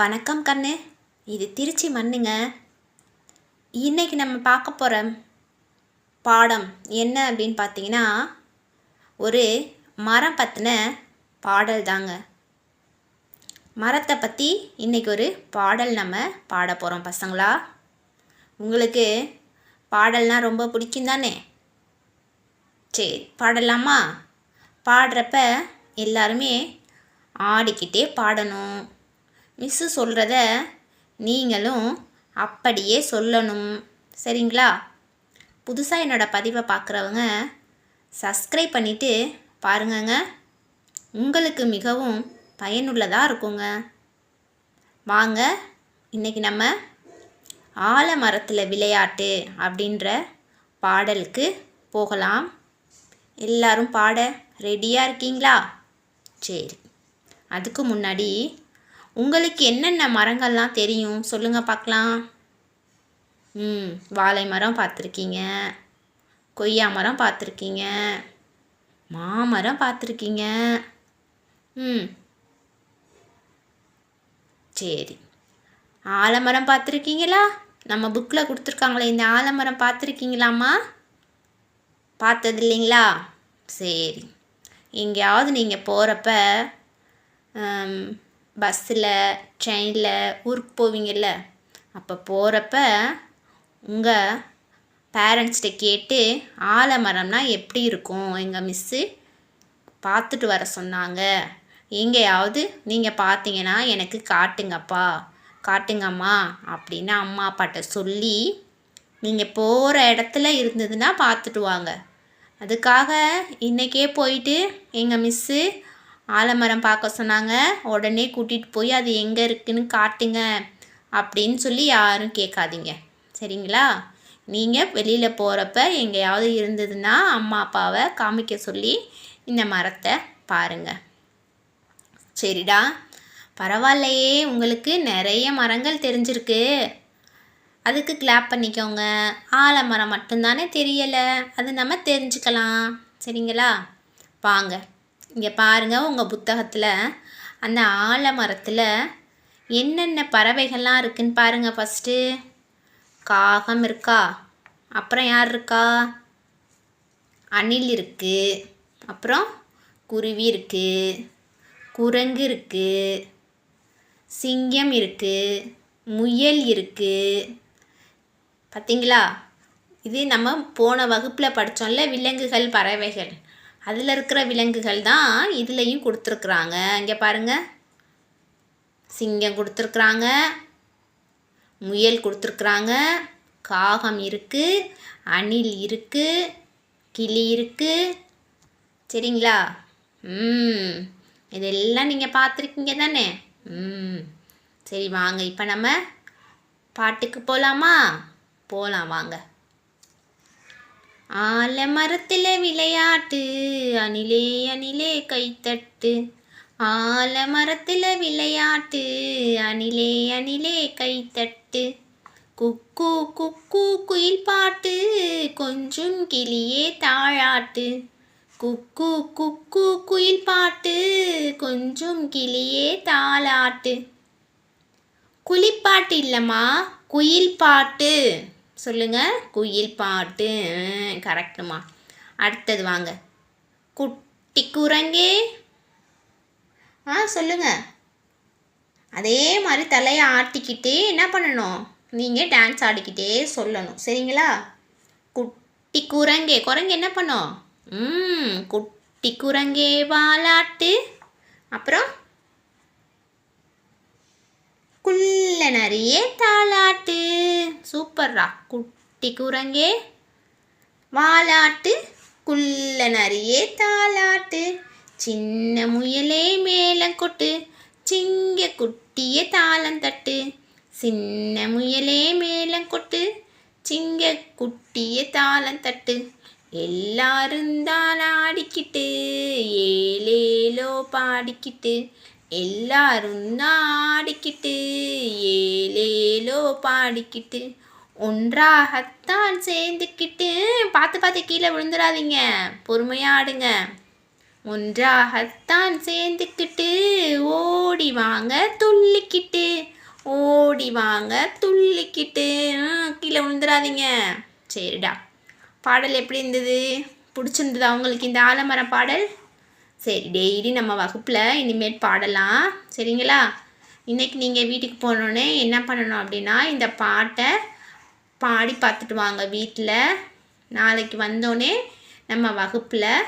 வணக்கம் கண்ணு. இது திருச்சி மண்ணுங்க. இன்னைக்கு நம்ம பார்க்க போகிற பாடம் என்ன அப்படின்னு பார்த்தீங்கன்னா ஒரு மரம் பற்றின பாடல் தாங்க. மரத்தை பற்றி இன்றைக்கி ஒரு பாடல் நம்ம பாட போகிறோம் பசங்களா. உங்களுக்கு பாடல்னால் ரொம்ப பிடிக்கும் தானே? சரி பாடலாமா? பாடுறப்ப எல்லாருமே ஆடிக்கிட்டே பாடணும். மிஸ்ஸு சொல்கிறத நீங்களும் அப்படியே சொல்லணும். சரிங்களா? புதுசாக என்னோடய பதிவை பார்க்குறவங்க சப்ஸ்கிரைப் பண்ணிவிட்டு பாருங்கங்க. உங்களுக்கு மிகவும் பயனுள்ளதாக இருக்குங்க. வாங்க இன்றைக்கி நம்ம ஆலமரத்தில் விளையாட்டு அப்படின்ற பாடலுக்கு போகலாம். எல்லாரும் பாட ரெடியாக இருக்கீங்களா? சரி. அதுக்கு முன்னாடி உங்களுக்கு என்னென்ன மரங்கள்லாம் தெரியும்? சொல்லுங்கள் பார்க்கலாம். ம் வாழை மரம் பார்த்துருக்கீங்க. கொய்யா மரம் பார்த்துருக்கீங்க. மாமரம் பார்த்துருக்கீங்க. ம். சரி. ஆலமரம் பார்த்துருக்கீங்களா? நம்ம புக்கில் கொடுத்துருக்காங்களே இந்த ஆலமரம் பார்த்துருக்கீங்களாம்மா? பார்த்தது இல்லைங்களா சரி. எங்கேயாவது நீங்கள் போகிறப்ப பஸ்ஸில் ட்ரெயினில் ஊருக்கு போவீங்கள்ல அப்போ போகிறப்ப உங்கள் பேரண்ட்ஸ்கிட்ட கேட்டு ஆலமரம்னா எப்படி இருக்கும்? எங்கள் மிஸ்ஸு பார்த்துட்டு வர சொன்னாங்க. எங்கேயாவது நீங்கள் பார்த்தீங்கன்னா எனக்கு காட்டுங்கப்பா காட்டுங்கம்மா அப்படின்னு அம்மா அப்பாட்ட சொல்லி நீங்கள் போகிற இடத்துல இருந்ததுன்னா பார்த்துட்டு வாங்க. அதுக்காக இன்றைக்கே போயிட்டு எங்கள் மிஸ்ஸு ஆலமரம் பார்க்க சொன்னாங்க. உடனே கூட்டிகிட்டு போய் அது எங்கே இருக்குன்னு காட்டுங்க. அப்படின்னு சொல்லி யாரும் கேட்காதீங்க. சரிங்களா? நீங்கள் வெளியில் போகிறப்ப எங்கேயாவது இருந்ததுன்னா அம்மா அப்பாவை காமிக்க சொல்லி இந்த மரத்தை பாருங்கள் சரிடா? பரவாயில்லையே உங்களுக்கு நிறைய மரங்கள் தெரிஞ்சிருக்கு. அதுக்கு கிளாப் பண்ணிக்கோங்க. ஆலமரம் மட்டும்தானே தெரியலை. அது நம்ம தெரிஞ்சுக்கலாம். சரிங்களா? வாங்க. இங்கே பாருங்கள் உங்கள் புத்தகத்தில் அந்த ஆலமரத்தில் என்னென்ன பறவைகள்லாம் இருக்குன்னு பாருங்கள் ஃபஸ்ட்டு காகம் இருக்கா? அப்புறம் யார் இருக்கா? அணில் இருக்குது அப்புறம் குருவி இருக்குது குரங்கு இருக்குது சிங்கம் இருக்குது முயல் இருக்குது பார்த்தீங்களா இது நம்ம போன வகுப்பில் படித்தோம்ல விலங்குகள் பறவைகள். அதில் இருக்கிற விலங்குகள் தான் இதுலேயும் கொடுத்துருக்குறாங்க. இங்கே பாருங்கள் சிங்கம் கொடுத்துருக்குறாங்க. முயல் கொடுத்துருக்குறாங்க. காகம் இருக்குது அணில் இருக்குது கிளி இருக்குது சரிங்களா? ம். இதெல்லாம் நீங்கள் பார்த்துருக்கீங்க தானே? ம். சரி வாங்க. இப்போ நம்ம பாட்டுக்கு போகலாமா போகலாம் வாங்க. ஆலமரத்தில் விளையாட்டு அணிலே அணிலே கைத்தட்டு. ஆலமரத்தில் விளையாட்டு அணிலே அணிலே கைத்தட்டு. குக்கு குக்கு குயில் பாட்டு கொஞ்சம் கிளியே தாழாட்டு. குக்கு குக்கு குயில் பாட்டு கொஞ்சம் கிளியே தாளாட்டு. குளிப்பாட்டு இல்லைம்மா குயில் பாட்டு. சொல்லுங்கள் குயில் பாட்டு. கரெக்டுமா. அடுத்தது வாங்க. குட்டி குரங்கே. ஆ சொல்லுங்கள் அதே மாதிரி தலையை ஆட்டிக்கிட்டே என்ன பண்ணணும்? நீங்கள் டான்ஸ் ஆடிக்கிட்டே சொல்லணும். சரிங்களா? குட்டி குரங்கே. குரங்கு என்ன பண்ணும்? ம் குட்டி குரங்கே வாலாட்டு. அப்புறம் குள்ள நிறைய தாளாட்டு. சூப்பர்ரா. குட்டி குரங்கே. வாலாட்டு குள்ள நரியே தாலாட்டு. சின்ன முயலே மேலங்கொட்டு சிங்க குட்டிய தாளந்தட்டு சின்ன முயலே மேலங்கொட்டு சிங்க குட்டிய தாளந்தட்டு எல்லாரும் தான் ஆடிக்கிட்டு ஏலேலோ பாடிக்கிட்டு. எல்லாரும் ஆடிக்கிட்டு ஏலே பாடிக்கிட்டு ஒன்றாகத்தான் சேர்ந்துக்கிட்டு பார்த்து பார்த்து கீழே விழுந்துடாதீங்க. பொறுமையாக ஆடுங்க ஒன்றாகத்தான் சேர்ந்துக்கிட்டு ஓடி வாங்க துள்ளிக்கிட்டு ஓடி வாங்க துள்ளிக்கிட்டு ம், கீழே விழுந்துடாதீங்க. சரிடா. பாடல் எப்படி இருந்தது? பிடிச்சிருந்ததா உங்களுக்கு இந்த ஆலமரம் பாடல்? சரி டெய்லி நம்ம வகுப்பில் இனிமேல் பாடலாம். சரிங்களா? இன்றைக்கி நீங்கள் வீட்டுக்கு போனோடனே என்ன பண்ணணும் அப்படின்னா இந்த பாட்டை பாடி பார்த்துட்டு வாங்க வீட்டில் நாளைக்கு வந்தோடனே நம்ம வகுப்பில்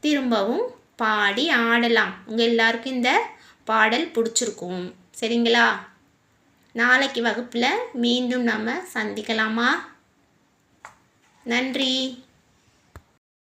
திரும்பவும் பாடி ஆடலாம். உங்கள் எல்லாருக்கும் இந்த பாடல் பிடிச்சிருக்கும். சரிங்களா? நாளைக்கு வகுப்பில் மீண்டும் நம்ம சந்திக்கலாமா? நன்றி.